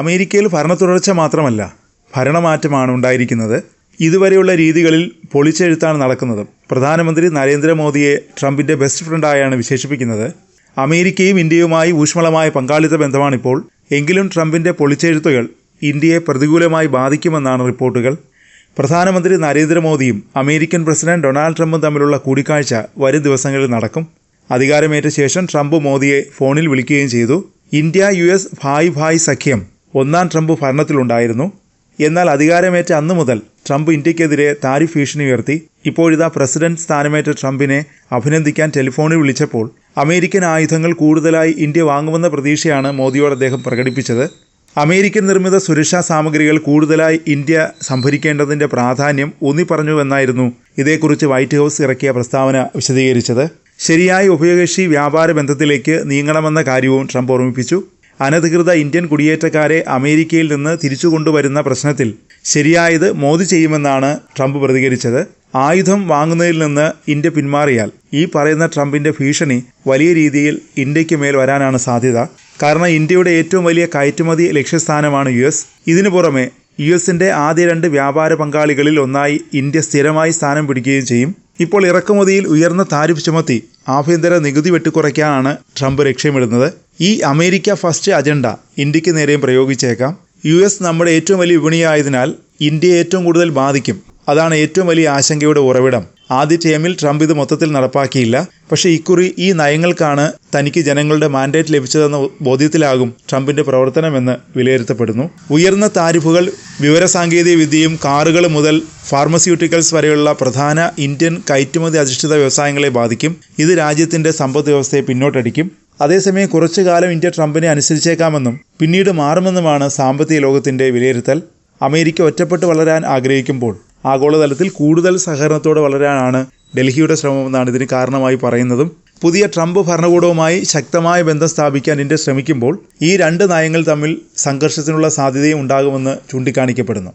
അമേരിക്കയിൽ ഭരണ തുടർച്ച മാത്രമല്ല ഭരണമാറ്റമാണ് ഉണ്ടായിരിക്കുന്നത്. ഇതുവരെയുള്ള രീതികളിൽ പൊളിച്ചെഴുത്താണ് നടക്കുന്നത്. പ്രധാനമന്ത്രി നരേന്ദ്രമോദിയെ ട്രംപിന്റെ ബെസ്റ്റ് ഫ്രണ്ടായാണ് വിശേഷിപ്പിക്കുന്നത്. അമേരിക്കയും ഇന്ത്യയുമായി ഊഷ്മളമായ പങ്കാളിത്ത ബന്ധമാണിപ്പോൾ. എങ്കിലും ട്രംപിന്റെ പൊളിച്ചെഴുത്തുകൾ ഇന്ത്യയെ പ്രതികൂലമായി ബാധിക്കുമെന്നാണ് റിപ്പോർട്ടുകൾ. പ്രധാനമന്ത്രി നരേന്ദ്രമോദിയും അമേരിക്കൻ പ്രസിഡന്റ് ഡൊണാൾഡ് ട്രംപും തമ്മിലുള്ള കൂടിക്കാഴ്ച വരും ദിവസങ്ങളിൽ നടക്കും. അധികാരമേറ്റ ശേഷം ട്രംപ് മോദിയെ ഫോണിൽ വിളിക്കുകയും ചെയ്തു. ഇന്ത്യ യു എസ് ഭായ് ഭായ് സഖ്യം ഒന്നാം ട്രംപ് ഭരണത്തിലുണ്ടായിരുന്നു. എന്നാൽ അധികാരമേറ്റ അന്നു മുതൽ ട്രംപ് ഇന്ത്യക്കെതിരെ താരിഫ് ഭീഷണി ഉയർത്തി. ഇപ്പോഴിതാ പ്രസിഡന്റ് സ്ഥാനമേറ്റ ട്രംപിനെ അഭിനന്ദിക്കാൻ ടെലിഫോണിൽ വിളിച്ചപ്പോൾ അമേരിക്കൻ ആയുധങ്ങൾ കൂടുതലായി ഇന്ത്യ വാങ്ങുമെന്ന പ്രതീക്ഷയാണ് മോദിയോട് അദ്ദേഹം പ്രകടിപ്പിച്ചത്. അമേരിക്കൻ നിർമ്മിത സുരക്ഷാ സാമഗ്രികൾ കൂടുതലായി ഇന്ത്യ സംഭരിക്കേണ്ടതിന്റെ പ്രാധാന്യം ഊന്നി ഊന്നിപ്പറഞ്ഞുവെന്നായിരുന്നു ഇതേക്കുറിച്ച് വൈറ്റ് ഹൗസ് ഇറക്കിയ പ്രസ്താവന വിശദീകരിച്ചത്. ശരിയായ ഉഭയകക്ഷി വ്യാപാര ബന്ധത്തിലേക്ക് നീങ്ങണമെന്ന കാര്യവും ട്രംപ് ഓർമ്മിപ്പിച്ചു. അനധികൃത ഇന്ത്യൻ കുടിയേറ്റക്കാരെ അമേരിക്കയിൽ നിന്ന് തിരിച്ചു കൊണ്ടുവരുന്ന പ്രശ്നത്തിൽ ശരിയായത് മോദി ചെയ്യുമെന്നാണ് ട്രംപ് പ്രതികരിച്ചത്. ആയുധം വാങ്ങുന്നതിൽ നിന്ന് ഇന്ത്യ പിന്മാറിയാൽ ഈ പറയുന്ന ട്രംപിന്റെ ഭീഷണി വലിയ രീതിയിൽ ഇന്ത്യയ്ക്ക് മേൽ വരാനാണ് സാധ്യത. കാരണം ഇന്ത്യയുടെ ഏറ്റവും വലിയ കയറ്റുമതി ലക്ഷ്യസ്ഥാനമാണ് യു എസ്. ഇതിനു പുറമെ യു എസിന്റെ ആദ്യ രണ്ട് വ്യാപാര പങ്കാളികളിൽ ഒന്നായി ഇന്ത്യ സ്ഥിരമായി സ്ഥാനം പിടിക്കുകയും ചെയ്യും. ഇപ്പോൾ ഇറക്കുമതിയിൽ ഉയർന്ന താരിഫ് ചുമത്തി ആഭ്യന്തര നികുതി വെട്ടിക്കുറയ്ക്കാനാണ് ട്രംപ് ലക്ഷ്യമിടുന്നത്. ഈ അമേരിക്ക ഫസ്റ്റ് അജണ്ട ഇന്ത്യയ്ക്ക് നേരെയും പ്രയോഗിച്ചേക്കാം. യു എസ് നമ്മുടെ ഏറ്റവും വലിയ വിപണിയായതിനാൽ ഇന്ത്യയെ ഏറ്റവും കൂടുതൽ ബാധിക്കും. അതാണ് ഏറ്റവും വലിയ ആശങ്കയുടെ ഉറവിടം. ആദ്യ ടേമിൽ ട്രംപ് ഇത് മൊത്തത്തിൽ നടപ്പാക്കിയില്ല. പക്ഷേ ഇക്കുറി ഈ നയങ്ങൾക്കാണ് തനിക്ക് ജനങ്ങളുടെ മാൻഡേറ്റ് ലഭിച്ചതെന്ന ബോധ്യത്തിലാകും ട്രംപിന്റെ പ്രവർത്തനമെന്ന് വിലയിരുത്തപ്പെടുന്നു. ഉയർന്ന താരിഫുകൾ വിവരസാങ്കേതിക വിദ്യയും കാറുകൾ മുതൽ ഫാർമസ്യൂട്ടിക്കൽസ് വരെയുള്ള പ്രധാന ഇന്ത്യൻ കയറ്റുമതി അധിഷ്ഠിത വ്യവസായങ്ങളെ ബാധിക്കും. ഇത് രാജ്യത്തിന്റെ സമ്പദ് വ്യവസ്ഥയെ പിന്നോട്ടടിക്കും. അതേസമയം കുറച്ചു കാലം ഇന്ത്യ ട്രംപിനെ അനുസരിച്ചേക്കാമെന്നും പിന്നീട് മാറുമെന്നുമാണ് സാമ്പത്തിക ലോകത്തിന്റെ വിലയിരുത്തൽ. അമേരിക്ക ഒറ്റപ്പെട്ട് വളരാൻ ആഗ്രഹിക്കുമ്പോൾ ആഗോളതലത്തിൽ കൂടുതൽ സഹകരണത്തോടെ വളരാനാണ് ഡൽഹിയുടെ ശ്രമമെന്നാണ് ഇതിന് കാരണമായി പറയുന്നതും. പുതിയ ട്രംപ് ഭരണകൂടവുമായി ശക്തമായ ബന്ധം സ്ഥാപിക്കാൻ ഇന്ത്യ ശ്രമിക്കുമ്പോൾ ഈ രണ്ട് നയങ്ങൾ തമ്മിൽ സംഘർഷത്തിനുള്ള സാധ്യതയും ഉണ്ടാകുമെന്ന് ചൂണ്ടിക്കാണിക്കപ്പെടുന്നു.